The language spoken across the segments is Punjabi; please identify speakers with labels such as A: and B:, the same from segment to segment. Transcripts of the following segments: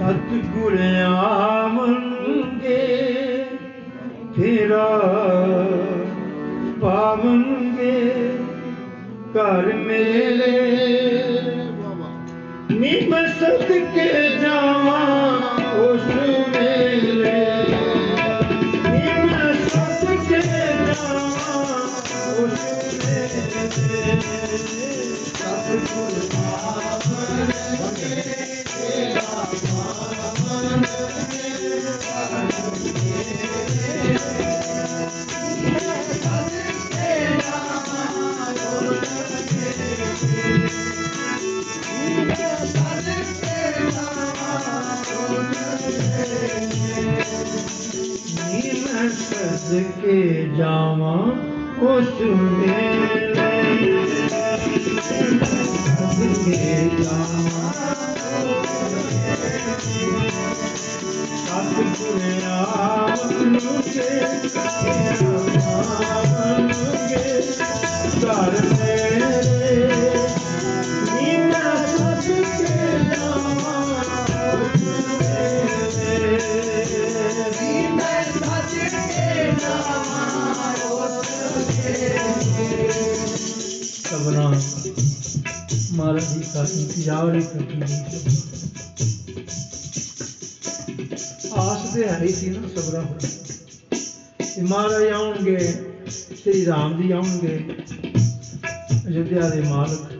A: ਸਤਿਗੁਰ ਆਵਣਗੇ ਫੇਰਾ ਪਾਵਨਗੇ ਘਰ ਮੇਲੇ ਨੀ ਮੈਂ ਸਦਕੇ ਜਾਵਾਂ ਉਸ ਵੇਲੇ ਨੀ ਮੈਂ ਸਦਕੇ ਜਾਵਾਂ ਉਸ ਵੇਲੇ ਸਤਿਗੁਰ ਨੀ ਉਸ ਵੇਲੇ ਸਤਿਗੁਰ ਆਵਣਗੇ ਆਵਣਗੇ ਆਸ ਤੇ ਹੈ ਹੀ ਸੀ ਨਾ ਸਬਰਾਂ ਹੋਣਾ ਮਹਾਰਾਜ ਆਉਣਗੇ, ਸ੍ਰੀ ਰਾਮ ਜੀ ਆਉਣਗੇ, ਅਯੁੱਧਿਆ ਦੇ ਮਾਲਕ।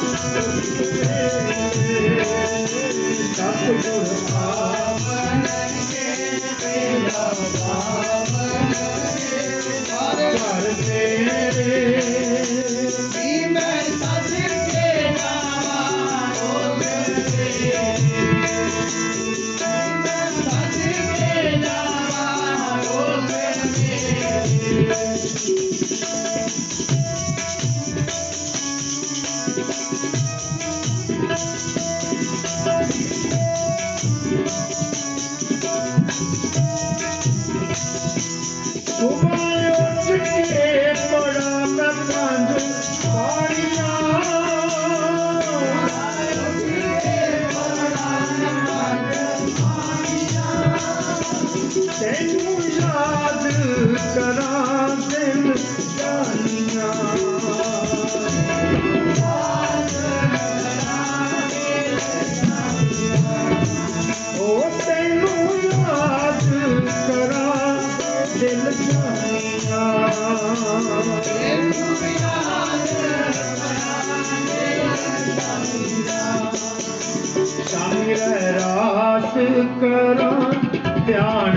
A: Thank you. ਤੈਨੂੰ ਯਾਦ ਕਰਾਂ ਦਿਲ ਜਾਨੀਆਂ ਉਹ ਤੈਨੂੰ ਯਾਦ ਕਰਾਂ ਦਿਲ ਜਾਨੀਆਂ ਸ਼ਾਮਿਲ ਰਾਤ ਕਰਾਂ ਧਿਆਨ ਤੇਰਾ ਸਣਾ ਸ਼ਾਮਿਲ ਸਾਈ ਮੇਰੇ ਨੀ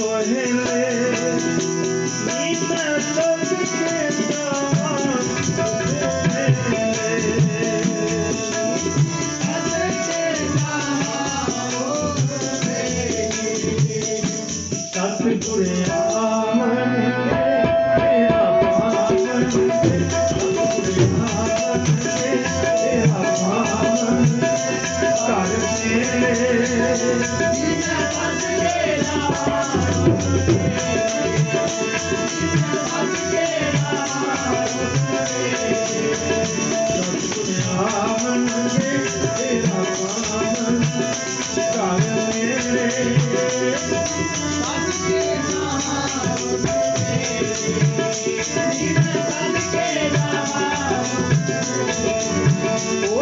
A: por él, mi tan